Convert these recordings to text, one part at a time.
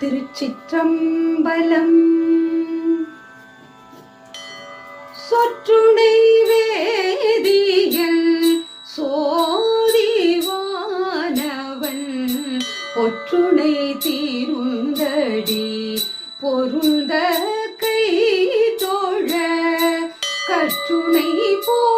திருச்சிற்றம்பலம். சொற்றுடை வேதியல் சோதிவானவன். பொற்றுணை தீருந்தடி பொருந்த கை தோழ. கற்றுணை போ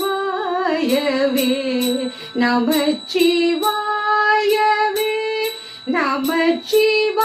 நமச்சிவாயவே நமச்சிவாயவே நமச்சிவாய